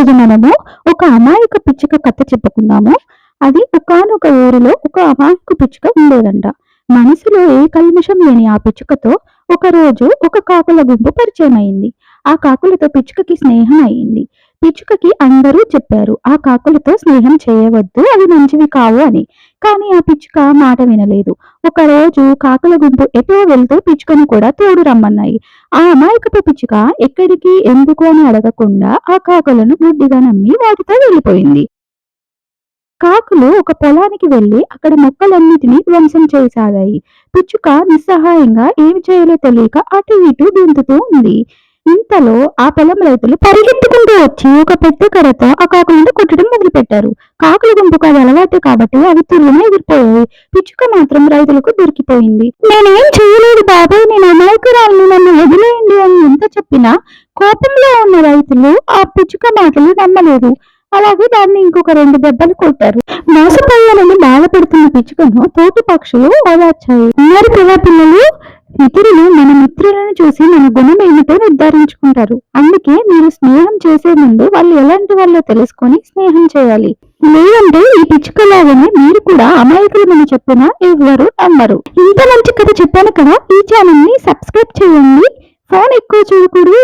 ఈరోజు మనము ఒక అమాయక పిచ్చుక కథ చెప్పుకుందాము. అది ఒకనొక ఊరిలో ఒక అమాయక పిచ్చుక ఉండేదంట. మనసులో ఏ కల్మషం లేని ఆ పిచ్చుకతో ఒకరోజు ఒక కాకుల గుంపు పరిచయం అయింది ఆ కాకులతో పిచ్చుకకి స్నేహం అయింది. పిచ్చుకకి అందరూ చెప్పారు ఆ కాకులతో స్నేహం చేయవద్దు అవి మంచివి కావు అని. కానీ ఆ పిచ్చుక మాట వినలేదు. ఒక రోజు కాకుల గుంపు ఎటో వెళ్తూ పిచ్చుకను కూడా తోడు రమ్మన్నాయి. ఆ అమాయకపు పిచ్చుక ఎక్కడికి ఎందుకు అని అడగకుండా ఆ కాకులను గుడ్డిగా నమ్మి వాటితో వెళ్ళిపోయింది. కాకులు ఒక పొలానికి వెళ్ళి అక్కడ మొక్కలన్నిటినీ ధ్వంసం చేయసాగాయి పిచ్చుక నిస్సహాయంగా ఏమి చేయాలో తెలియక అటు ఇటు దింతుతూ ఉంది. ఇంతలో ఆ పొలం రైతులు పరిగెత్తుకుంటూ వచ్చి ఒక పెద్ద కర్రతో ఆ కాకులను కొట్టడం మొదలుపెట్టారు. కాకుల గుంపుకు అది అలవాటు కాబట్టి అవి తుర్రున ఎగిరిపోయాయి. పిచ్చుక మాత్రం రైతులకు దొరికిపోయింది. నేనేం చేయలేదు బాబాయ్ నేను అమాయకురాలను నన్ను వదిలేయండి అని ఎంత చెప్పినా కోపంలో ఉన్న రైతులు ఆ పిచ్చుక మాటలు నమ్మలేదు. అలాగే దాన్ని ఇంకొక రెండు దెబ్బలు కొట్టారు. మోసపోయాలని బాధపడుతున్న పిచ్చుకను తోటి పక్షులు ఓదార్చాయి మరి పిల్ల పిల్లలు ఇతరులు మన మిత్రులను చూసి మన గుణం ఏమిటో నిర్ధారించుకుంటారు. అందుకే మీరు స్నేహం చేసే ముందు వాళ్ళు ఎలాంటి వాళ్ళో తెలుసుకొని స్నేహం చేయాలి. లేదంటే ఈ పిచ్చుకలాగానే మీరు కూడా అమాయకులమని చెప్పినా ఎవ్వరు నమ్మరు. ఇంత మంచి కథ చెప్పాను కదా ఈ ఛానల్ని సబ్స్క్రైబ్ చేయండి. ఫోన్ ఎక్కువ చూడకూడదు.